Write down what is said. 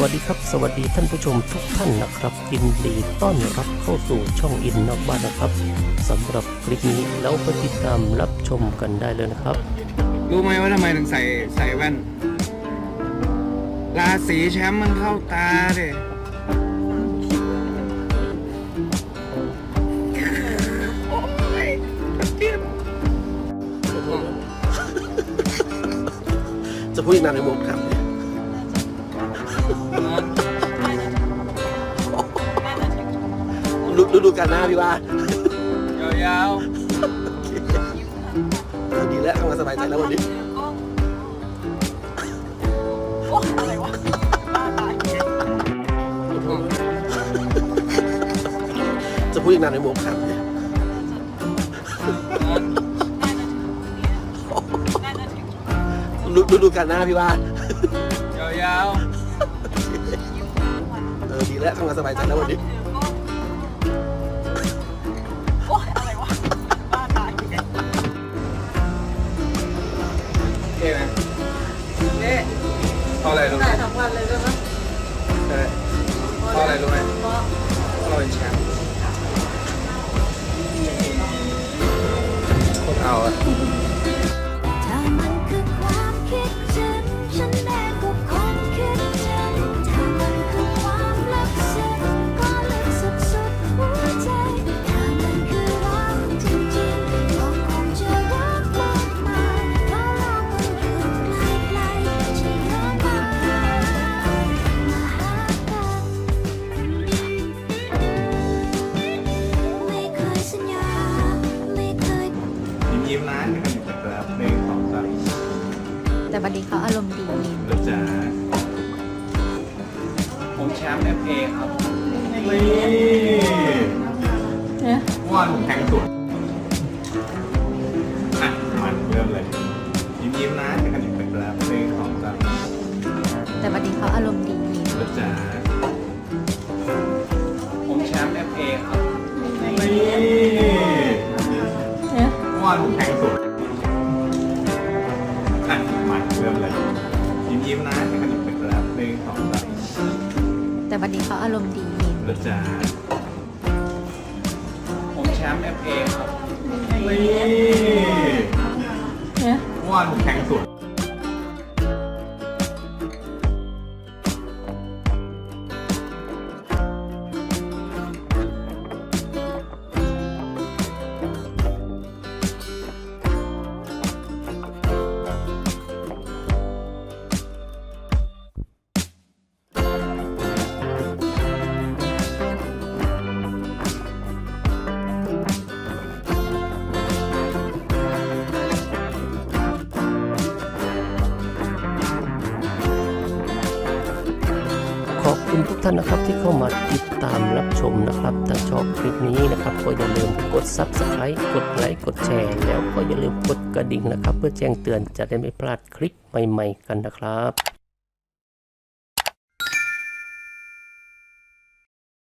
วัสดีครับ สวัสดีท่านผู้ชมทุกท่านนะครับยินดีต้อนรับเข้าสู่ช่องอินนอกบ้านนะครับสำหรับคลิปนี้แล้วไปติดตามรับชมกันได้เลยนะครับ รู้ไหมว่าทำไมถึงใส่ใส่แว่น ราศีแชมป์มันเข้าตาเด็โอ้ยเจ็บจะพูดอีกนานในมุกครับ ดูดูดูกันหน้าพี่ว่ายาวดีแล้วทำงานสบายใจแล้ววันนี้จะพูดอีกนานในมุกครับดูดูดูกันหน้าพี่ว่าๆยาว เออดีแล้วทำงานสบายใจแล้ววันนี้ๆเท่ไหมเท่เพราะอะไรรู้ไหมถ่ายทั้งวันเลยใช่ไหมเออเพราะอะไรรู้ไหมเพราะเพราะเราเป็นแชมป์ แต่วันนี้เขาอารมณ์ดีแล้วจ้าผมแชมป์เอฟเอครับนี่ว่าผมแทงสวนอะมันเริ่มเลย ยิ้มยิ้มนะหนึ่งนะครับหนึ่งสองสามแต่วันนี้เขาอารมณ์ดีแล้วจ้าผมแชมป์เอฟเอครับนี่ว่าผมแทงสว ยิ้มยิ้มนะหนึ่งนะครับหนึ่งสองสามแต่วันนี้เขาอารมณ์ดีแล้วจ้าผมแชมป์เอฟเอครับนี่ว่าผมแทงสวน คุณทุกท่านนะครับที่เข้ามาติดตามรับชมนะครับถ้าชอบคลิปนี้นะครับก็อย่าลืมกด Subscribe กดไลค์กดแชร์แล้วก็อย่าลืมกดกระดิ่งนะครับ เพื่อแจ้งเตือนจะได้ไม่พลาดคลิปใหม่ ๆ กันนะครับ